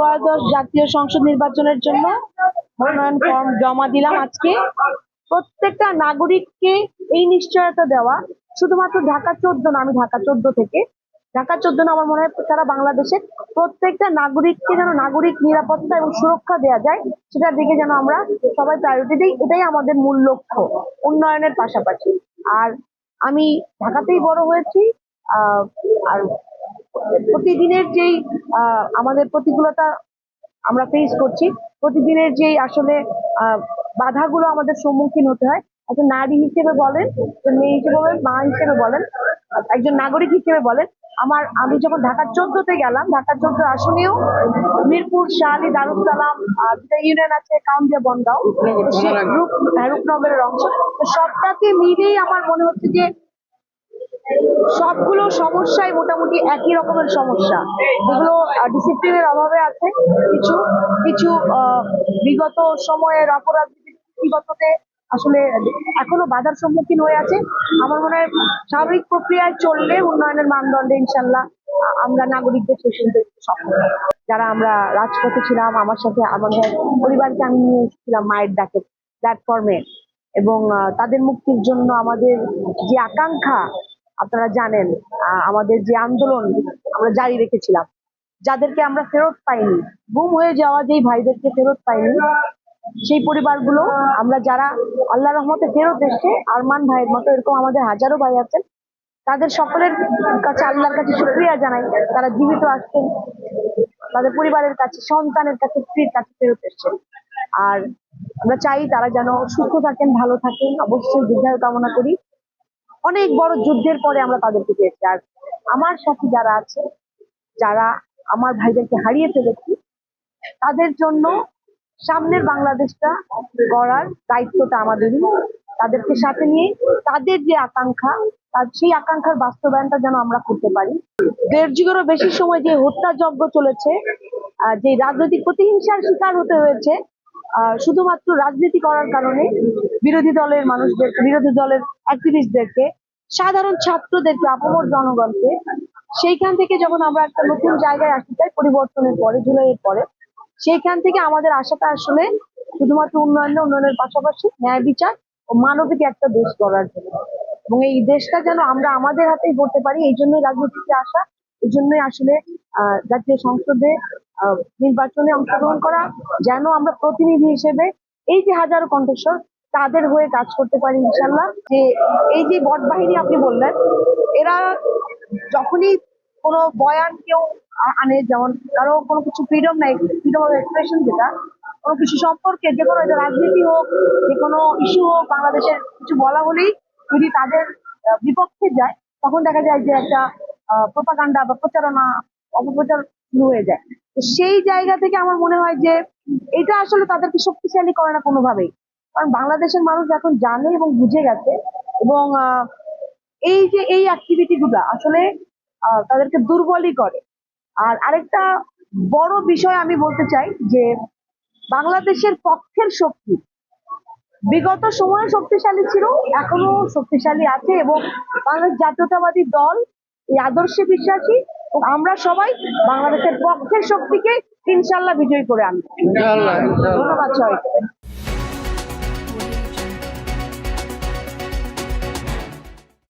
ত্রয়োদশ জাতীয় সংসদ নির্বাচনের জন্য মনোনয়ন ফর্ম জমা দিলাম আজকে। প্রত্যেকটা নাগরিককে এই নিশ্চয়তা দেওয়া, শুধুমাত্র ঢাকা চোদ্দ না, আমি ঢাকা চোদ্দ থেকে। ঢাকা চোদ্দ না, আমার মনে হয় সারা বাংলাদেশের প্রত্যেকটা নাগরিককে যেন নাগরিক নিরাপত্তা এবং সুরক্ষা দেওয়া যায়, সেটার দিকে যেন আমরা সবাই প্রায়োরিটি দিই, এটাই আমাদের মূল লক্ষ্য উন্নয়নের পাশাপাশি। আর আমি ঢাকাতেই বড় হয়েছি আর প্রতিদিনের যেই আহ, আমাদের প্রতিকূলতা আমরা ফেস করছি প্রতিদিনের যেই আসলে আহ, বাধাগুলো আমাদের সম্মুখীন হতে হয় একজন নারী হিসেবে বলেন মেয়ে হিসেবে বলেন মা হিসেবে বলেন একজন নাগরিক হিসেবে বলেন আমার আমি যখন ঢাকা চোদ্দতে গেলাম ঢাকা চোদ্দ আসনেও মিরপুর শাহালি দারুসালাম আর যেটা ইউনিয়ন আছে কাউন্দিয়া বনগাঁও হ্যাঁ, রূপনগরের অংশ। তো সবটাকে মিলেই আমার মনে হচ্ছে যে সবগুলো সমস্যাই মোটামুটি একই রকমের সমস্যা। যেগুলো ডিসিপ্লিনের অভাবে আছে কিছু কিছু বিগত সময়ের অপরাধ বিগততে আসলে এখনও বাধার সম্মুখীন হয়ে আছে। আমার মনে হয় স্বাভাবিক প্রক্রিয়ায় চললে উন্নয়নের মানদণ্ডে ইনশাল্লাহ আমরা নাগরিকদের করতে সক্ষম। যারা আমরা রাজপথে ছিলাম, আমার সাথে আমাদের পরিবারকে আমি নিয়ে এসেছিলাম মায়ের ডাকে প্ল্যাটফর্মে এবং তাদের মুক্তির জন্য আমাদের যে আকাঙ্ক্ষা আপনারা জানেন আমাদের যে আন্দোলন আমরা জারি রেখেছিলাম, যাদেরকে আমরা ফেরত পাইনি, গুম হয়ে যাওয়া যেই ভাইদেরকে ফেরত পাইনি, সেই পরিবারগুলো আমরা যারা আল্লাহ রহমতে ফেরত এসছে, আরমান ভাইয়ের মতো এরকম আমাদের হাজারো ভাই আছেন, তাদের সকলের কাছে আল্লাহর কাছে শুক্রিয়া জানাই, তারা জীবিত আসছেন তাদের পরিবারের কাছে, সন্তানের কাছে, স্ত্রীর কাছে ফেরত এসছেন আর আমরা চাই তারা যেন সুস্থ থাকেন, ভালো থাকেন, অবশ্যই দীর্ঘায়ু কামনা করি। অনেক বড় যুদ্ধের পরে আমরা তাদেরকে পেয়েছি। আর আমার সাথে যারা আছে, যারা আমার ভাইদেরকে হারিয়ে ফেলেছি, তাদের জন্য সামনের বাংলাদেশটা গড়ার দায়িত্বটা আমাদেরই। তাদেরকে সাথে নিয়ে তাদের যে আকাঙ্ক্ষা, তার সেই আকাঙ্ক্ষার বাস্তবায়নটা যেন আমরা করতে পারি। দেড় যুগেরও বেশি সময় যে হত্যাযজ্ঞ চলেছে যে রাজনৈতিক প্রতিহিংসার শিকার হতে হয়েছে শুধুমাত্র রাজনীতি করার কারণে বিরোধী দলের মানুষদের বিরোধী দলের অ্যাক্টিভিস্টদেরকে সাধারণ ছাত্রদেরকে আপামর জনগণকে সেইখান থেকে যখন আমরা একটা নতুন জায়গায় আসতে চাই পরিবর্তনের পরে জুলাইয়ের পরে সেইখান থেকে আমাদের আশাটা আসলে শুধুমাত্র উন্নয়ন উন্নয়নের পাশাপাশি ন্যায় বিচার ও মানবিক একটা দেশ গড়ার জন্য। এবং এই দেশটা যেন আমরা আমাদের হাতেই গড়তে পারি এই জন্যই রাজনীতিতে আসা এই জন্যই আসলে আহ, জাতীয় সংসদে নির্বাচনে অংশগ্রহণ করা, যেন আমরা প্রতিনিধি হিসেবে এই যে হাজারো কণ্ঠস্বর, তাদের হয়ে কাজ করতে পারি ইনশাল্লাহ যে এই যে বট বাহিনী আপনি বললেন, এরা যখনই কোনো বয়ান কেউ আনে যেমন কারও কোনো কিছু ফ্রিডম নাই ফ্রিডম অফ এক্সপ্রেশন যেটা, কোনো কিছু সম্পর্কে যে কোনো রাজনীতি হোক, যে কোনো ইস্যু হোক, বাংলাদেশের কিছু বলা হলেই যদি তাদের বিপক্ষে যায়, তখন দেখা যায় যে একটা প্রপাগান্ডা বা প্রচারণা, অপপ্রচার শুরু হয়ে যায়। সেই জায়গা থেকে আমার মনে হয় যে এটা আসলে তাদেরকে শক্তিশালী করে না কোনোভাবেই। কারণ বাংলাদেশের মানুষ এখন জানে এবং বুঝে গেছে এবং এই যে এই অ্যাক্টিভিটি গুলা আসলে তাদেরকে দুর্বলই করে। আর আরেকটা বড় বিষয় আমি বলতে চাই যে, বাংলাদেশের পক্ষের শক্তি, বিগত সময়ে শক্তিশালী ছিল এখনও শক্তিশালী আছে এবং বাংলাদেশ জাতীয়তাবাদী দল, এই আদর্শে বিশ্বাসী আমরা সবাই বাংলাদেশের পক্ষের শক্তিকে ইনশাল্লাহ বিজয়ী করে আনব। ধন্যবাদ সবাইকে